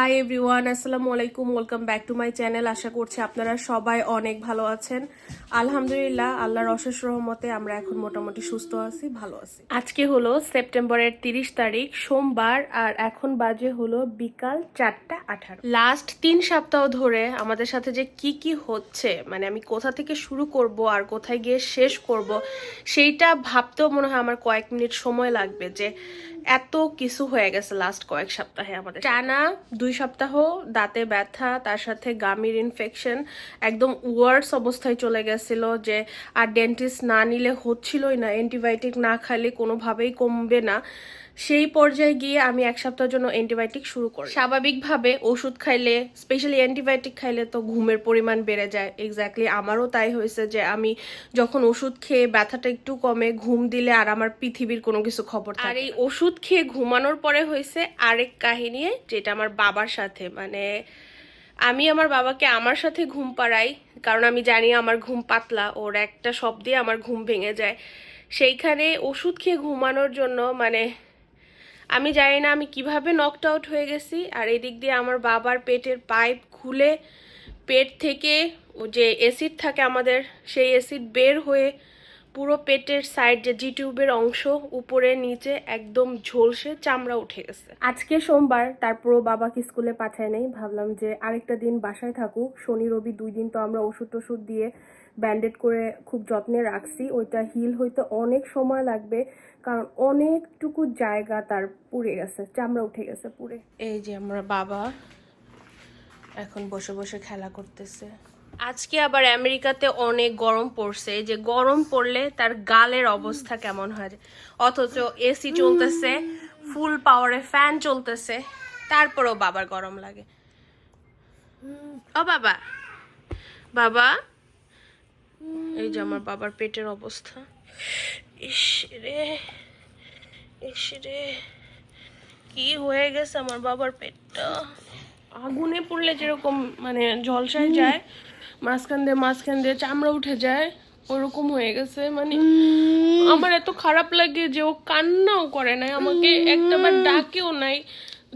High everyone আসসালামু আলাইকুম welcome back to my channel আশা করছি আপনারা সবাই অনেক ভালো আছেন। আলহামদুলিল্লাহ, আল্লাহর অশেষ রহমতে আমরা এখন মোটামুটি সুস্থ আছি, ভালো আছি। আজকে হলো সেপ্টেম্বরের তিরিশ তারিখ, সোমবার, আর এখন বাজে হলো বিকাল চারটা আঠারো। লাস্ট তিন সপ্তাহ ধরে আমাদের সাথে যে কি কি হচ্ছে মানে আমি কোথা থেকে শুরু করব আর কোথায় গিয়ে শেষ করব, সেইটা ভাবতেও মনে হয় আমার কয়েক মিনিট সময় লাগবে যে এত কিছু হয়ে গেছে লাস্ট কয়েক সপ্তাহে আমাদের টানা দুই সপ্তাহ, দাঁতে ব্যথা, তার সাথে গামির ইনফেকশন একদম ওয়ার্স অবস্থায় চলে গেছিল যে আর ডেন্টিস্ট না নিলে হচ্ছিলই না অ্যান্টিবায়োটিক না খাইলে কোনোভাবেই কমবে না। সেই পর্যায়ে গিয়ে আমি এক সপ্তাহের জন্য অ্যান্টিবায়োটিক শুরু করি। স্বাভাবিকভাবে ওষুধ খাইলে স্পেশালি অ্যান্টিবায়োটিক খাইলে তো ঘুমের পরিমাণ বেড়ে যায়। এক্স্যাক্টলি আমারও তাই হয়েছে যে আমি যখন ওষুধ খেয়ে ব্যথাটা একটু কমে ঘুম দিলে আর আমার পৃথিবীর কোনো কিছু খবর আর এই ওষুধ খেয়ে ঘুমানোর পরে হয়েছে আরেক কাহিনী যেটা আমার বাবার সাথে। মানে আমি আমার বাবাকে আমার সাথে ঘুম পাড়াই কারণ আমি জানি আমার ঘুম পাতলা ওর একটা শব্দে আমার ঘুম ভেঙে যায়। সেইখানে ওষুধ খেয়ে ঘুমানোর জন্য মানে আমি জানি না আমি কীভাবে নকড আউট হয়ে গেছি, আর এদিক দিয়ে আমার বাবার পেটের পাইপ খুলে পেট থেকে ও যে অ্যাসিড থাকে আমাদের, সেই অ্যাসিড বের হয়ে পুরো পেটের সাইড যে জি টিউবের অংশ উপরে, নিচে একদম ঝলসে চামড়া উঠে গেছে। আজকে সোমবার তারপরও বাবাকে স্কুলে পাঠায় নেই। ভাবলাম যে আরেকটা দিন বাসায় থাকুক। শনি, রবি দুই দিন তো আমরা ওষুধ টষুধ দিয়ে ব্যান্ডেড করে খুব যত্নে রাখছি। ওইটা হিল হইতে অনেক সময় লাগবে। কারণ অনেকটুকু জায়গা তার পুড়ে গেছে, চামড়া উঠে গেছে পুড়ে। এই যে আমরা বাবা এখন বসে বসে খেলা করতেছে। আজকে আবার আমেরিকাতে অনেক গরম পড়ছে যে গরম পড়লে তার গালের অবস্থা কেমন হয়? অথচ এসি চলতেছে ফুল পাওয়ারে ফ্যান চলতেছে, তারপরেও বাবার গরম লাগে। ও বাবা বাবা, এই যে আমার বাবার পেটের অবস্থা। ইস রে ইস রে। কি হয়ে গেছে আমার বাবার পেটটা? আগুনে পড়লে যেরকম মানে ঝলসায় যায় মাঝখান দিয়ে মাঝখান দিয়ে চামড়া উঠে যায় ওরকম হয়ে গেছে। মানে আমার এত খারাপ লাগে যে ও কান্নাও করে নাই আমাকে একটাবার ডাকেও নাই।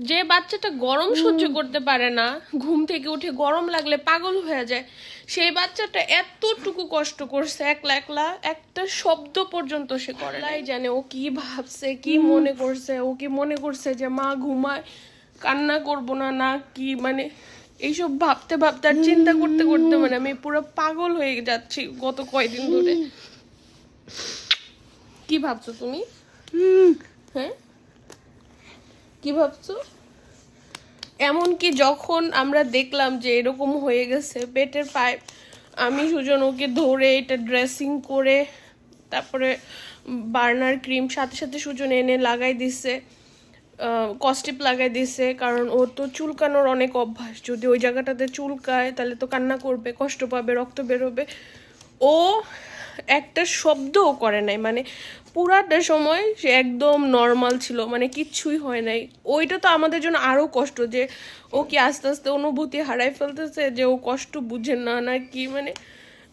যে বাচ্চাটা গরম সহ্য করতে পারে না ঘুম থেকে উঠে গরম লাগলে পাগল হয়ে যায়। সেই বাচ্চাটা এতটুকু কষ্ট করছে একলা একলা একটা শব্দ পর্যন্ত সে করে নাই। জানে ও কি ভাবছে কি মনে করছে ও কি মনে করছে যে মা ঘুমায় কান্না করব না না কি? মানে এইসব ভাবতে ভাবতে আর চিন্তা করতে করতে মানে আমি পুরো পাগল হয়ে যাচ্ছি গত কয়দিন ধরে। কি ভাবছ তুমি? হ্যাঁ? কি ভাবছ? এমনকি যখন আমরা দেখলাম যে এরকম হয়ে গেছে, পেটের পাইপ আমি সুজন ওকে ধরে এটা ড্রেসিং করে, তারপরে বার্নার ক্রিম, সাথে সাথে সুজন এনে লাগাই দিছে কস্টিপ লাগাই দিছে, কারণ ওর তো চুলকানোর অনেক অভ্যাস। যদি ওই জায়গাটাতে চুলকায়, তাহলে তো কান্না করবে, কষ্ট পাবে, রক্ত বেরোবে। ও একটা শব্দও করে নাই। মানে পুরাটা সময় সে একদম নর্মাল ছিল মানে কিচ্ছুই হয় নাই। ওইটা তো আমাদের জন্য আরও কষ্ট যে ও কি আস্তে আস্তে অনুভূতি হারাই ফেলতেছে, যে ও কষ্ট বুঝে না না কি মানে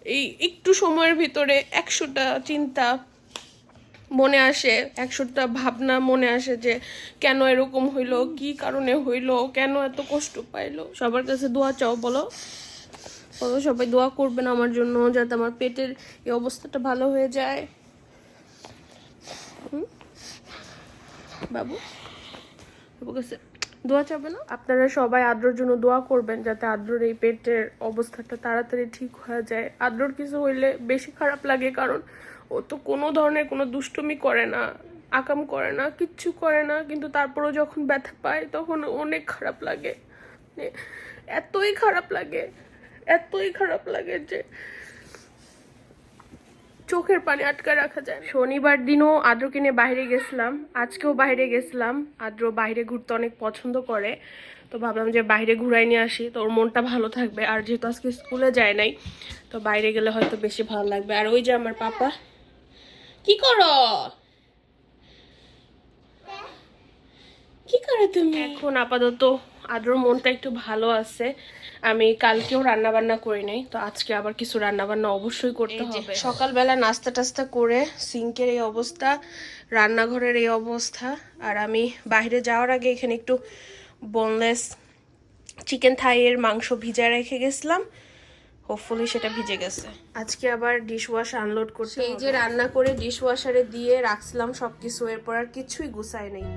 এই একটু সময়ের ভিতরে একশোটা চিন্তা মনে আসে, একশোটা ভাবনা মনে আসে যে কেন এরকম হইল, কি কারণে হইল, কেন এত কষ্ট পাইলো। সবার কাছে দোয়া চাও বলো। বলো সবাই দোয়া করবেন আমার জন্য যাতে আমার পেটের এই অবস্থাটা ভালো হয়ে যায়? বাবু? দোয়া চাবে না আপনারা সবাই আদ্রর জন্য দোয়া করবেন যাতে আদ্রর এই পেটের অবস্থাটা তাড়াতাড়ি ঠিক হয়ে যায়। আদ্রর কিছু হইলে বেশি খারাপ লাগে কারণ ও তো কোনো ধরনের কোনো দুষ্টুমি করে না, আকাম করে না, কিচ্ছু করে না, কিন্তু তারপরেও যখন ব্যথা পায় তখন অনেক খারাপ লাগে। এতই খারাপ লাগে। এতই খারাপ লাগে যে চোখের পানি আটকা রাখা যায় শনিবার দিনও আদ্র কিনে বাইরে গেছিলাম। আজকেও বাইরে গেছিলাম। আদ্র বাইরে ঘুরতে অনেক পছন্দ করে। তো ভাবলাম যে বাইরে ঘুরাই নিয়ে আসি। তো ওর মনটা ভালো থাকবে। আর যেহেতু আজকে স্কুলে যায় নাই, তো বাইরে গেলে হয়তো বেশি ভালো লাগবে। আর ওই যে আমার পাপা, কি করো? কি করে তুমি? এখন আপাতত আদ্রর মনটা একটু ভালো আছে। আমি কালকেও রান্না বান্না করি নাই তো আজকে আবার কিছু রান্না বান্না অবশ্যই করতে হবে। সকালবেলা নাস্তা টাস্তা করে সিঙ্কের এই অবস্থা রান্নাঘরের এই অবস্থা আর আমি বাইরে যাওয়ার আগে এখানে একটু বোনলেস চিকেন থাইয়ের মাংস ভিজায় রেখে গেছিলাম। হোপফুলি সেটা ভিজে গেছে। আজকে আবার ডিশ ওয়াশ আনলোড করছি এই যে রান্না করে ডিশ ওয়াশারে দিয়ে রাখছিলাম সব কিছু এরপর আর কিছুই গুছায় নেই।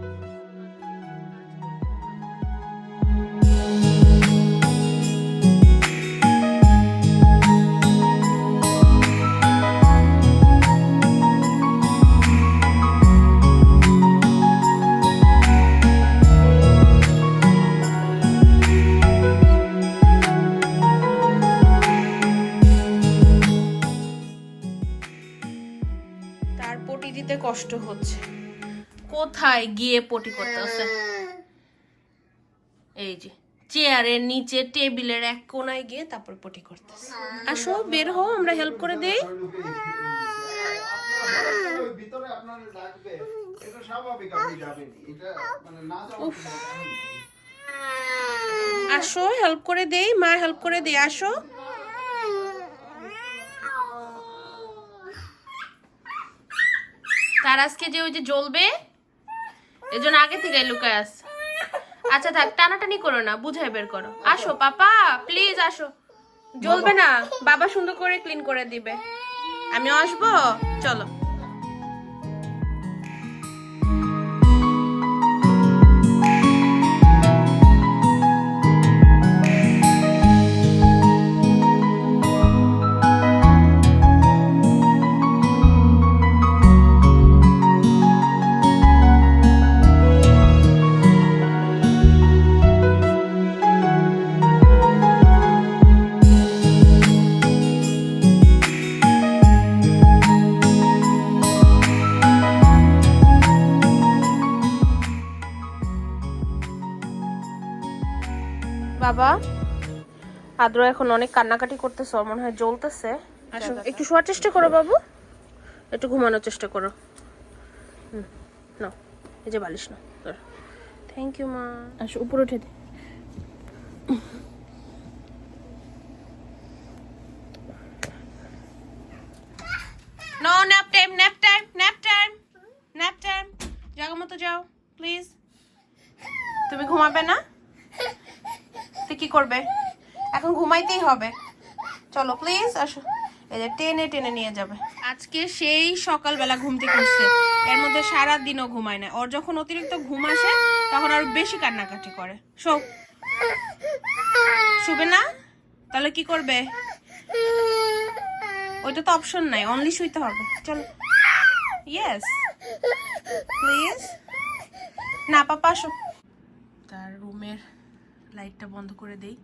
তার পটি দিতে কষ্ট হচ্ছে। কোথায় গিয়ে পটি করতেছে? এই যে চেয়ারের নিচে টেবিলের এক কোনায় গিয়ে তারপর পটি করতেছে। আসো বের হও আমরা হেল্প করে দেই। ওই ভিতরে আপনার লাগবে এটা স্বাভাবিক আপনি যাবেন এটা মানে না যাওয়া আসো হেল্প করে দেই মা হেল্প করে দেই আসো। তার আজকে যে ওই যে জ্বলবে এজন্য আগে থেকে লুকায় আস। আচ্ছা থাক, টানাটানি করো না, বুঝাই বের করো। আসো, পাপা প্লিজ আসো। জ্বলবে না, বাবা সুন্দর করে ক্লিন করে দিবে। আমি আসব? চলো। বাবা। আদ্র এখন অনেক কান্নাকাটি করতেছে ওর মনে হয় জ্বলতেছে। একটু শোয়ার চেষ্টা করো বাবু। একটু ঘুমানোর চেষ্টা করো। হুম নাও এই যে বালিশ না থ্যাংক ইউ মা। আসো উপরে উঠে দে। No nap time nap time nap time nap time জায়গা মতো যাও প্লিজ তুমি ঘুমাবে না? কি করবে? এখন ঘুমাইতেই হবে। চলো প্লিজ আসো। এই যে টেনে টেনে নিয়ে যাবে। আজকে সেই সকালবেলা ঘুম থেকে উঠছে। এর মধ্যে সারা দিনও ঘুমায় না। ওর যখন অতিরিক্ত ঘুম আসে, তখন আর বেশি কান্নাকাটি করে। শো। শুবে না? তাহলে কি করবে? ওইটা তো অপশন নাই। অনলি শুইতে হবে। চলো। ইয়েস প্লিজ না, পাপা, আসো। তার রুমের লাইটটা বন্ধ করে দেই।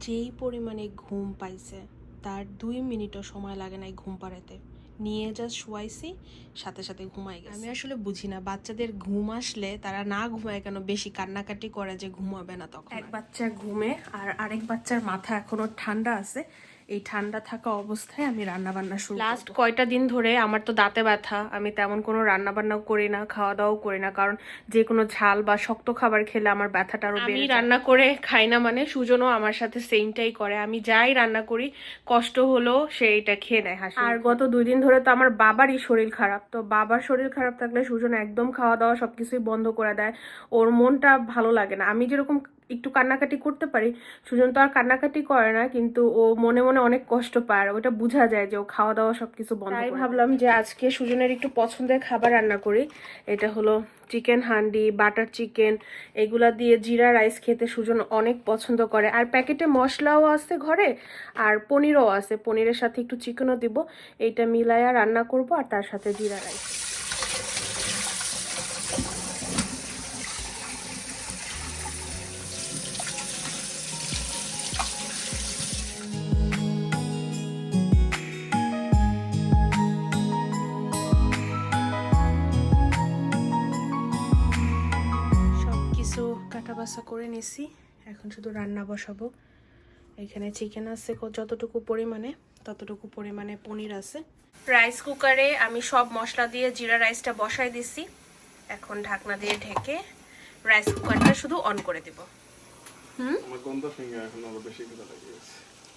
যেই পরিমাণে ঘুম পাইছে তার দুই মিনিটও সময় লাগে নাই ঘুম পাড়াতে। নিয়ে যা শুয়াইছি সাথে সাথে ঘুমাই গেছে। আমি আসলে বুঝি না বাচ্চাদের ঘুম আসলে তারা না ঘুমায় কেন? বেশি কান্নাকাটি করে যে ঘুমাবে না তখন। এক বাচ্চা ঘুমে আর আরেক বাচ্চার মাথা এখনও ঠান্ডা আছে। এই ঠান্ডা থাকা অবস্থায় আমি রান্না বান্না শুরু লাস্ট কয়টা দিন ধরে আমার তো দাঁতে ব্যথা। আমি তেমন কোনো রান্না বান্নাও করি না খাওয়া দাওয়াও করি না কারণ যে কোনো ঝাল বা শক্ত খাবার খেলে আমার ব্যথাটা আরও আমি রান্না করে খাই না মানে সুজনও আমার সাথে সেমটাই করে। আমি যাই রান্না করি কষ্ট হলো সে এটা খেয়ে নেয় হাসি। আর গত দুই দিন ধরে তো আমার বাবারই শরীর খারাপ। তো বাবার শরীর খারাপ থাকলে সুজন একদম খাওয়া দাওয়া সবকিছুই বন্ধ করে দেয়। ওর মনটা ভালো লাগে না। আমি যেরকম একটু কান্নাকাটি করতে পারি সুজন তো আর কান্নাকাটি করে না কিন্তু ও মনে মনে অনেক কষ্ট পায় আর ওটা বোঝা যায় যে ও খাওয়া দাওয়া সবকিছু বন্ধ তাই ভাবলাম যে আজকে সুজনের একটু পছন্দের খাবার রান্না করি এটা হলো চিকেন হান্ডি বাটার চিকেন এগুলা দিয়ে জিরা রাইস খেতে সুজন অনেক পছন্দ করে আর প্যাকেটে মশলাও আছে ঘরে আর পনিরও আছে পনিরের সাথে একটু চিকেনও দিব এইটা মিলায়া রান্না করব আর তার সাথে জিরা রাইস। বাছা এখন শুধু রান্না বসাবো। এখানে চিকেন আছে যতটুকু পরিমাণে ততটুকু পরিমাণে পনির আছে। রাইস কুকারে আমি সব মশলা দিয়ে জিরা রাইসটা বসাই দিছি। এখন ঢাকনা দিয়ে ঢেকে রাইস কুকারটা শুধু অন করে দিব। হুম?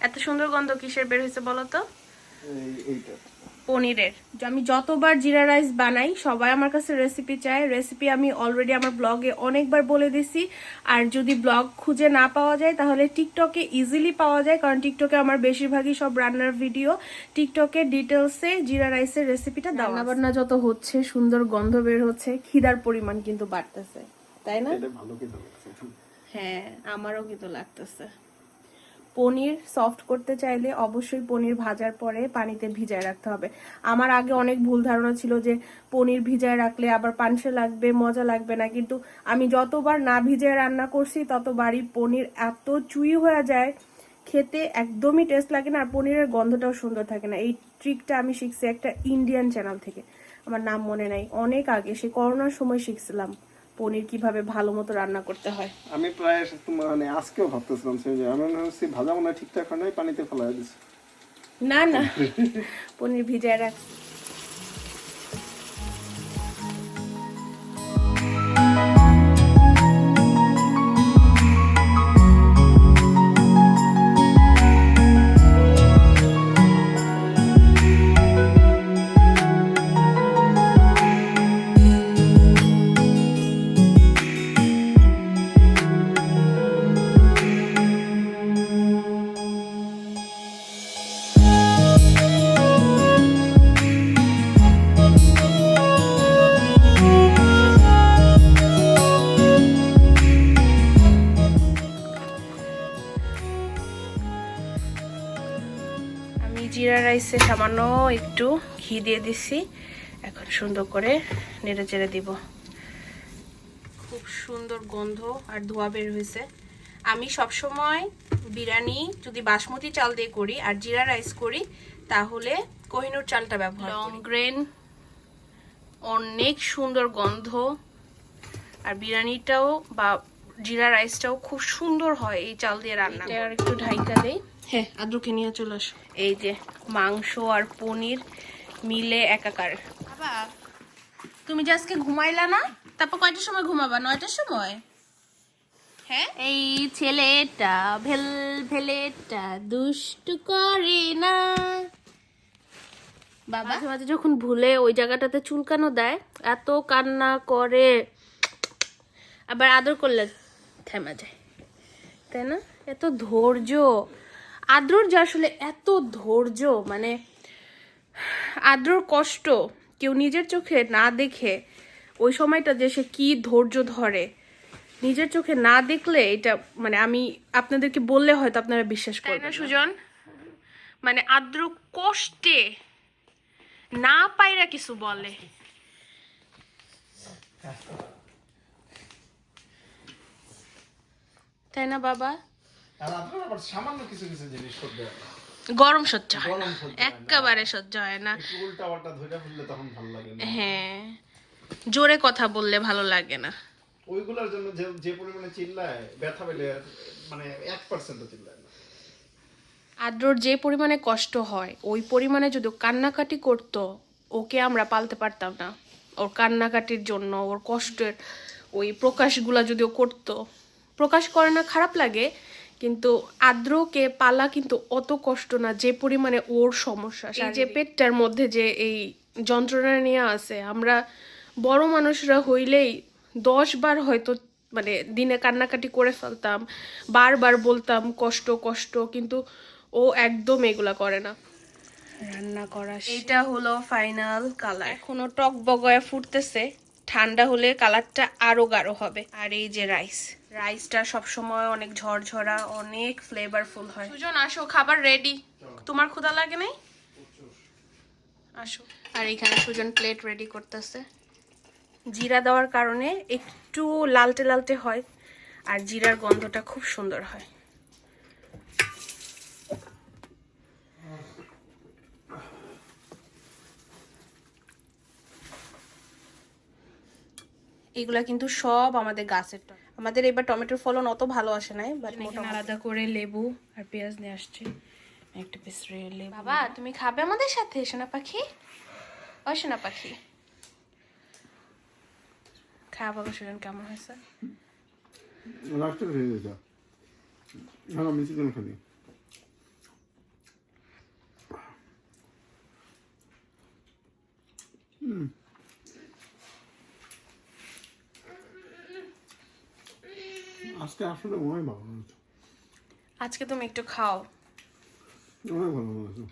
এত সুন্দর গন্ধ কিসের বের হয়েছে বলো তো? এইটা। পনিরের। আমি যতবার জিরা রাইস বানাই সবাই আমার কাছে রেসিপি চায়। রেসিপি আমি অলরেডি আমার ব্লগে অনেকবার বলে দিছি। আর যদি ব্লগ খুঁজে না পাওয়া যায় তাহলে টিকটকে ইজিলি পাওয়া যায় কারণ টিকটকে আমার বেশিরভাগই সব রান্নার ভিডিও টিকটকে ডিটেলসে জিরা রাইসের রেসিপিটা রান্না বান্না যত হচ্ছে সুন্দর গন্ধ বের হচ্ছে খিদার পরিমাণ কিন্তু বাড়তেছে তাই না? ভালো হ্যাঁ আমারও কিন্তু লাগতেছে। পনির সফট করতে চাইলে অবশ্যই পনির ভাজার পরে পানিতে ভিজায় রাখতে হবে। আমার আগে অনেক ভুল ধারণা ছিল যে পনির ভিজায় রাখলে আবার পানসে লাগবে, মজা লাগবে না। কিন্তু আমি যতবার না ভিজায় রান্না করছি, ততবারই পনির এত চুই হয়ে যায়, খেতে একদমই টেস্ট লাগে না আর পনিরের গন্ধটাও সুন্দর থাকে না। এই ট্রিকটা আমি শিখছি একটা ইন্ডিয়ান চ্যানেল থেকে। আমার নাম মনে নাই, অনেক আগে, সে করোনার সময় শিখছিলাম। পনির কীভাবে ভালো মতো রান্না করতে হয়? আমি প্রায় মানে আজকেও ভাবতেছিলাম সেই যে আমি হচ্ছে ভাজা মনে হয় ঠিকঠাক হয় নাই পানিতে ফেলা দিছি। না না। পনির ভিজায় রাখ রাইসে সামান্য একটু ঘি দিয়ে দিছি। এখন সুন্দর করে নেড়ে চেড়ে দিব। খুব সুন্দর গন্ধ আর ধোয়া বের হয়েছে। আমি সবসময় বিরিয়ানি যদি বাসমতি চাল দিয়ে করি আর জিরা রাইস করি তাহলে কোহিনুর চালটা ব্যবহার লং গ্রেন অনেক সুন্দর গন্ধ। আর বিরিয়ানিটাও বা জিরা রাইসটাও খুব সুন্দর হয় এই চাল দিয়ে রান্না আর একটু ঢাইকা দেই। হ্যাঁ আদ্রকে নিয়ে চলে আসো। এই যে মাংস আর পনির মিলে একাকার। বাবা তুমি যে আজকে ঘুমাইলা না তারপর কয়টার সময় ঘুমাবা? নয়টার সময়? হ্যাঁ এই ছেলেটা ভেল ভেলেটা দুষ্টু করে না। বাবা? মাঝে মাঝে যখন ভুলে ওই জায়গাটাতে চুলকানো দেয় এত কান্না করে। আবার আদর করলে থেমা যায়। তাই না? এত ধৈর্য। আদ্রর যে আসলে এত ধৈর্য মানে আদ্রর কষ্ট কেউ নিজের চোখে না দেখে ওই সময়টা যে সে কি ধৈর্য ধরে নিজের চোখে না দেখলে এটা মানে আমি আপনাদেরকে বললে হয়তো আপনারা বিশ্বাস করবেন না। সুজন? মানে আদ্র কষ্টে না পাইরা কিছু বলে। তাই না বাবা? আর আপনার আবার সামান্য কিছু কিছু জিনিস করতে গরম সহ্য হয় না। একেবারে সহ্য হয় না। উল্টা পাল্টা ধরে ফেললে তখন ভালো লাগে না। হ্যাঁ। জোরে কথা বললে ভালো লাগে না। ওইগুলোর জন্য যে যে পরিমাণে চিল্লায় ব্যথা পেলে মানে এক পার্সেন্টও চিল্লায় না। আদ্রর যে পরিমাণে কষ্ট হয় ওই পরিমাণে যদি কান্নাকাটি করতো ওকে আমরা পালতে পারতাম না। ওর কান্নাকাটির জন্য ওর কষ্টের ওই প্রকাশগুলা যদি ও করতো। প্রকাশ করে না খারাপ লাগে কিন্তু আদ্রকে পালা কিন্তু অত কষ্ট না যে পরিমাণে ওর সমস্যা। এই যে পেটটার মধ্যে যে এই যন্ত্রণা নিয়ে আছে আমরা বড় মানুষরা হইলেই দশ বার হয়তো মানে দিনে কান্নাকাটি করে ফেলতাম বারবার বলতাম কষ্ট কষ্ট কিন্তু ও একদম এগুলা করে না। রান্না করা এইটা হলো ফাইনাল কালার এখনও টক বগয়া ফুটতেছে ঠান্ডা হলে কালারটা আরও গাঢ় হবে। আর এই যে রাইস রাইসটা সবসময় অনেক ঝরঝরা অনেক ফ্লেভারফুল হয়। সুজন আসো খাবার রেডি তোমার ক্ষুধা লাগে নাই? আসো। আর এখানে সুজন প্লেট রেডি করতেছে। জিরা দেওয়ার কারণে একটু লালটে লালটে হয় আর জিরার গন্ধটা খুব সুন্দর হয়। এগুলা কিন্তু সব আমাদের গাছের টমেটো আমাদের এবার টমেটোর ফলন অত ভালো আসে নাই বাট আলাদা করে লেবু আর পেঁয়াজ নিয়ে আসছে। একটা পিস লেবু। বাবা তুমি খাবে আমাদের সাথে সোনা পাখি? ও সোনা পাখি। খাওয়া বাবা সুজন কেমন হয়েছে লাস্টে হয়ে যেত হ্যাঁ আমি চিকেন খালি। আজকে আসলে অনেক ভালো হয়েছে আজকে তুমি একটু খাও। অনেক ভালো হয়েছে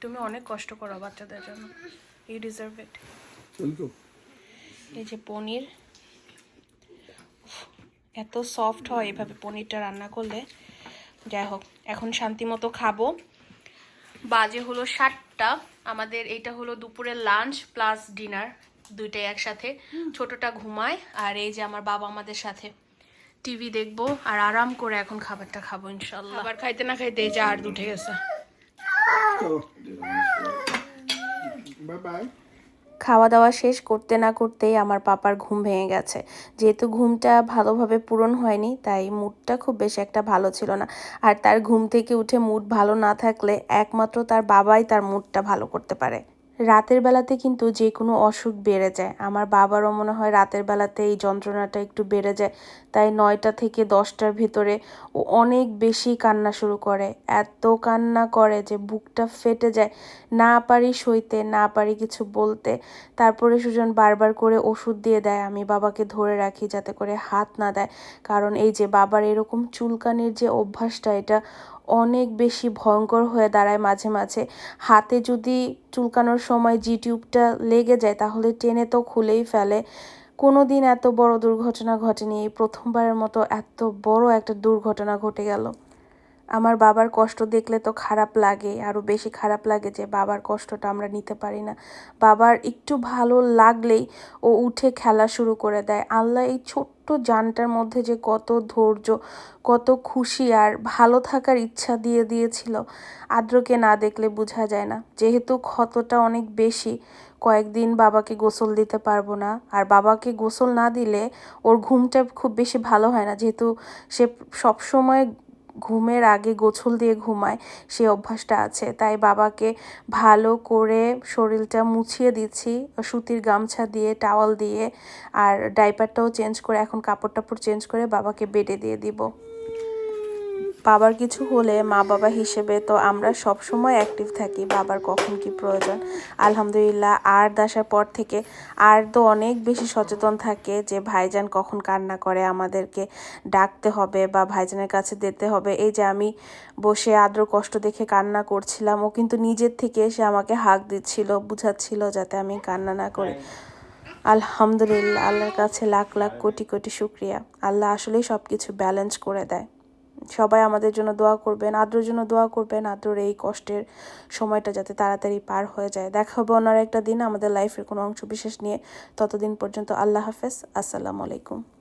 তুমি অনেক কষ্ট করো বাচ্চাদের জন্য। ইউ ডিজার্ভ ইট এই যে পনির। এত সফট হয় এভাবে পনিরটা রান্না করলে। যাই হোক এখন শান্তি মতো খাব। বাজে হলো সাতটা। আমাদের এটা হলো দুপুরের লাঞ্চ প্লাস ডিনার দুইটাই একসাথে। ছোটটা ঘুমায় আর এই যে আমার বাবা আমাদের সাথে। টিভি দেখব আর আরাম করে এখন খাবারটা খাব ইনশাল্লাহ আবার খাইতে না খাইতে এই যে আর উঠে গেছে। চলো বাই বাই খাওয়া দাওয়া শেষ করতে না করতেই আমার পাপার ঘুম ভেঙে গেছে। যেহেতু ঘুমটা ভালোভাবে পূরণ হয়নি তাই মুডটা খুব বেশি একটা ভালো ছিল না। আর তার ঘুম থেকে উঠে মুড ভালো না থাকলে একমাত্র তার বাবাই তার মুডটা ভালো করতে পারে। রাতের বেলাতে কিন্তু যে কোনো অসুখ বেড়ে যায়। আমার বাবারও মনে হয় রাতের বেলাতে এই যন্ত্রণাটা একটু বেড়ে যায়। তাই নয়টা থেকে দশটার ভিতরে ও অনেক বেশি কান্না শুরু করে। এত কান্না করে যে বুকটা ফেটে যায়। না পারি সইতে, না পারি কিছু বলতে। তারপরে সুজন বারবার করে ওষুধ দিয়ে দেয়। আমি বাবাকে ধরে রাখি যাতে করে হাত না দেয়। কারণ এই যে বাবার এরকম চুলকানির যে অভ্যাসটা, এটা অনেক বেশি ভয়ঙ্কর হয়ে দাঁড়ায় মাঝে মাঝে। হাতে যদি চুলকানোর সময় জি টিউবটা লেগে যায়, তাহলে টেনে তো খুলেই ফেলে। কোনো দিন এত বড় দুর্ঘটনা ঘটেনি। এই প্রথমবারের মতো এত বড় একটা দুর্ঘটনা ঘটে গেল। আমার বাবার কষ্ট দেখলে তো খারাপ লাগে আরও বেশি খারাপ লাগে যে বাবার কষ্টটা আমরা নিতে পারি না। বাবার একটু ভালো লাগলেই ও উঠে খেলা শুরু করে দেয়। আল্লাহ এই ছোট্ট জানটার মধ্যে যে কত ধৈর্য, কত খুশি আর ভালো থাকার ইচ্ছা দিয়ে দিয়েছিল, আদ্রকে না দেখলে বোঝা যায় না। যেহেতু ক্ষতটা অনেক বেশি, কয়েকদিন বাবাকে গোসল দিতে পারব না। আর বাবাকে গোসল না দিলে ওর ঘুমটা খুব বেশি ভালো হয় না। যেহেতু সে সবসময় ঘুমের আগে গোছল দিয়ে ঘুমায় সেই অভ্যাসটা আছে। তাই বাবাকে ভালো করে শরীরটা মুছিয়ে দিচ্ছি, সুতির গামছা দিয়ে, টাওয়াল দিয়ে, আর ডাইপারটাও চেঞ্জ করে, এখন কাপড় টাপড় চেঞ্জ করে বাবাকে বেডে দিয়ে দিব। বাবার কিছু হলে মা বাবা হিসেবে তো আমরা সব সময় অ্যাক্টিভ থাকি, বাবার কখন কি প্রয়োজন? আলহামদুলিল্লাহ, আর আসার পর থেকে আর তো অনেক বেশি সচেতন থাকে যে ভাইজান কখন কান্না করে আমাদেরকে ডাকতে হবে বা ভাইজানের কাছে দিতে হবে। এই যে আমি বসে আদ্র কষ্ট দেখে কান্না করছিলাম, ও কিন্তু নিজের থেকে এসে আমাকে হাক দিচ্ছিল, বুঝাচ্ছিল যাতে আমি কান্না না করি। আলহামদুলিল্লাহ, আল্লাহর কাছে লাখ লাখ কোটি কোটি শুক্রিয়া। আল্লাহ আসলেই সব কিছু ব্যালেন্স করে দেয়। সবাই আমাদের জন্য দোয়া করবেন, আদ্রর জন্য দোয়া করবেন, আদ্রর এই কষ্টের সময়টা যাতে তাড়াতাড়ি পার হয়ে যায়। দেখা হবে অন্য একটা দিন। আমাদের লাইফের কোনো অংশ বিশেষ নিয়ে ততদিন পর্যন্ত আল্লাহ হাফেজ। আসসালামু আলাইকুম।